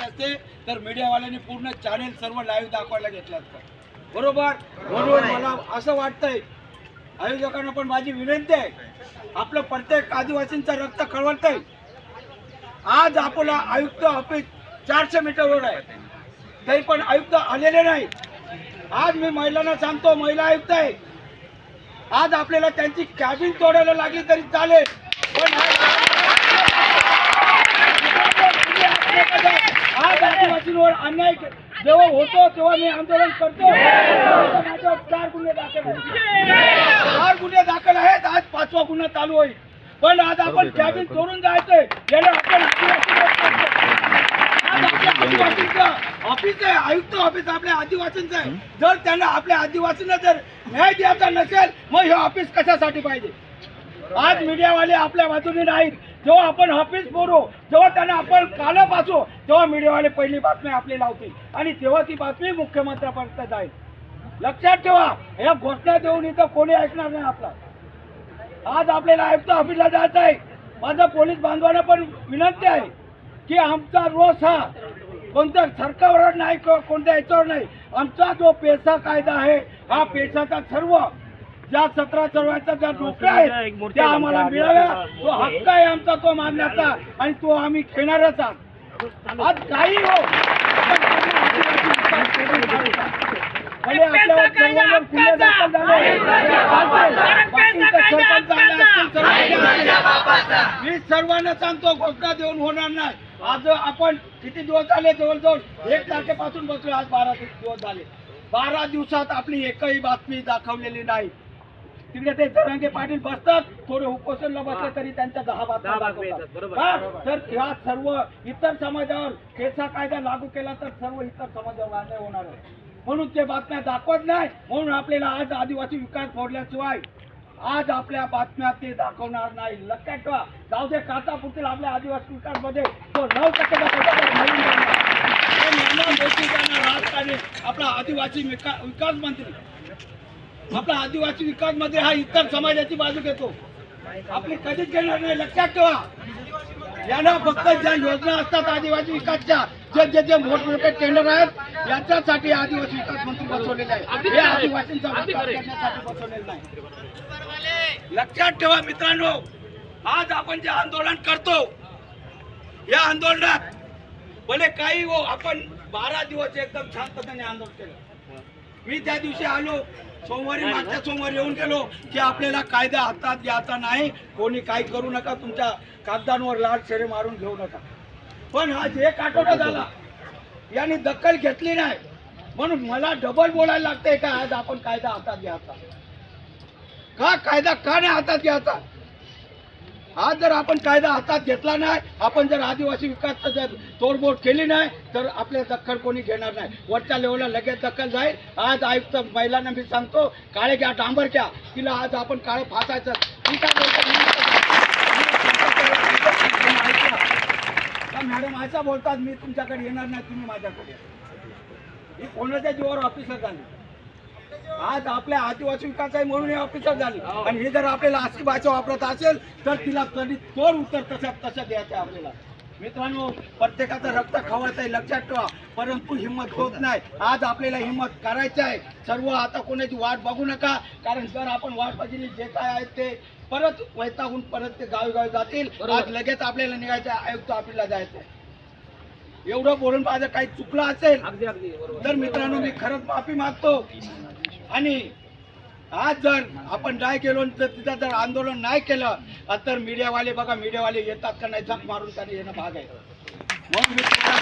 घेतले असते तर मीडियावाल्यांनी पूर्ण चॅनेल सर्व लाईव्ह दाखवायला घेतलं असतं बरोबर? म्हणून मला असं वाटतंय आयोजकांना पण माझी विनंती आहे आपलं प्रत्येक आदिवासींचं रक्त खळवळतंय आज आपला आयुक्त ऑफिस चारशे मीटरवर आहे. तरी पण आयुक्त आलेले नाही. आज मी महिलांना सांगतो महिला आयुक्त आहे. आज आपल्याला त्यांची कॅबिन तोडायला लागली तरी चालेल पण आज- आज आदिवासींवर अन्याय के- जेव्हा होतो तेव्हा मी आंदोलन करतो. माझ्यावर चार गुन्हे दाखल आहेत. चार गुन्हे दाखल आहेत. आज पाचवा गुन्हा चालू होईल. पण आज आपण कॅबिन तोडून जायचंय. याला आपण ऑफिस आहे आयुक्त ऑफिस आपल्या आदिवासींचं आहे. जर त्यांना आपल्या आदिवासींना जर न्याय द्यायचा नसेल मग हे ऑफिस कशासाठी पाहिजे? आज मीडियावाले आपल्या बाजूने नाहीत. जेव्हा आपण ऑफिस बोलू जेव्हा त्यांना आपण काला पाचू तेव्हा मीडियावाले पहिली बातमी आपली लावतील. आणि तेव्हा ती बातमी मुख्यमंत्र्यापर्यंत जाईल. लक्षात ठेवा या घोषणा देऊन इथं कोणी ऐकणार नाही आपला. आज आपल्याला आयुक्त ऑफिसला जायचं आहे. माझं पोलीस बांधवांना पण विनंती आहे की आमचा रोष हा कोणत्या सरकारवर नाही को- कोणत्या याच्यावर नाही. आमचा जो पेसा कायदा आहे हा पेशाचा सर्व ज्या सतरा सर्वांच्या ज्या नोकऱ्या आहेत त्या आम्हाला मिळाव्या तो हक्क आहे आमचा तो मागण्याचा आणि तो आम्ही घेणारच आहोत. आज काही हो. मी सर्वांना सांगतो घोषणा देऊन होणार नाही. आज आपण किती दिवस झाले जवळजवळ? एक तारखेपासून बसलो आज बारा दिवस झाले. बारा दिवसात आपली एकही बातमी दाखवलेली नाही. तिकडे ते जरांगे पाटील बसतात थोडे उपोषणला बसले तरी त्यांच्या दहा बातम्या? तर ह्या सर्व इतर समाजावर केसा कायदा लागू केला तर सर्व इतर समाजावर अन्याय होणार आहे. म्हणून ते बातम्या दाखवत नाही म्हणून आपल्याला आज आदिवासी विकास फोडल्याशिवाय आज आपल्या बातम्या ते दाखवणार नाही. लक्षात ठेवा. जाऊ दे काचा पुरतील आपल्या आदिवासी विकासमध्ये तो नऊ टक्के आपला आदिवासी विका- विकास मंत्री. आपला आदिवासी विकासमध्ये हा इतर समाजाची बाजू घेतो. आपली कधीच घेणार नाही. लक्षात ठेवा. यांना फक्त ज्या योजना असतात आदिवासी विकासच्या जे जे जे मोठमोठे टेंडर आहेत यांच्यासाठी आदिवासी विकास मंत्री बसवलेले आहे हे आदिवासींचा बसवलेलं नाही. लक्षात ठेवा मित्रांनो आज आपण जे आंदोलन करतो या आंदोलनात भले काही हो आपण बारा दिवस एकदम शांततेने आंदोलन केलं. मी त्या दिवशी आलो. सोमवारी मागच्या सोमवारी येऊन गेलो की आपल्याला कायदा हातात घ्यायचा नाही. कोणी काही करू नका तुमच्या कागदांवर लाल शेरे मारून घेऊ नका. पण आज एक आठवडा झाला यांनी दखल घेतली नाही. म्हणून मला डबल बोलायला लागतंय का आज आपण कायदा हातात घ्यायचा? का कायदा का नाही हातात घ्यायचा? आज जर आपण कायदा हातात घेतला नाही आपण जर आदिवासी विकास जर तोडमोड केली नाही तर आपल्या दखल कोणी घेणार नाही. वरच्या लेवलला लगेच दखल जाईल. आज आयुक्त महिलांना मी सांगतो काळे घ्या डांबर घ्या. तिला आज आपण काळं फासायचं. काय मॅडम असं बोलतात मी तुमच्याकडे येणार नाही तुम्ही माझ्याकडे ही कोणाच्या जीवावर ऑफिसर झाली? आज आपल्या आदिवासी विकास आहे म्हणून हे ऑफिसर झाली. आणि हे जर आपल्याला अशी भाषा वापरत असेल तर तिला कधी तोड उत्तर तशा तसं द्यायचं आपल्याला? मित्रांनो प्रत्येकाचं रक्त खवायचं आहे लक्षात ठेवा. परंतु हिंमत होत नाही. आज आपल्याला हिंमत करायची आहे. सर्व आता कोणाची वाट बघू नका. कारण जर आपण वाट बघितली जे काय आहे ते परत वैतागून परत ते गावी गावी जातील आज लगेच आपल्याला निघायचं आयुक्त ऑफिसला जायचं आहे. एवढं बोलून माझं काही चुकलं असेल? तर मित्रांनो मी खरंच माफी मागतो. आणि आज जर आपण नाही गेलो तर तिथं जर आंदोलन नाही केलं तर मीडियावाले बघा मीडियावाले येतात का नाही झक मारून त्यांनी येणं भाग आहे. म्हणून मी तुम्हाला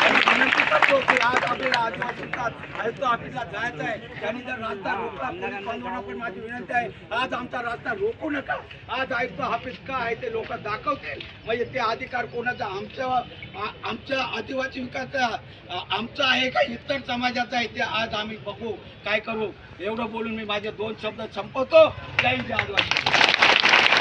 आणि विनंती करतो की आज आपल्याला आदिवासींचा आयुक्त ऑफिसला जायचं आहे. त्यांनी जर रस्ता रोखला पोलीस बांधवांना पण माझी विनंती आहे. आज आमचा रस्ता रोखू नका. आज आयुक्त ऑफिस का आहे ते लोक दाखवतील. म्हणजे ते अधिकार कोणाचा? आमच्या आमच्या आदिवासी विकासाचा आमचा आहे का इतर समाजाचा आहे ते आज आम्ही बघू. काय करू? एवढं बोलून मी माझे दोन शब्द संपवतो. जय जय आदिवासी.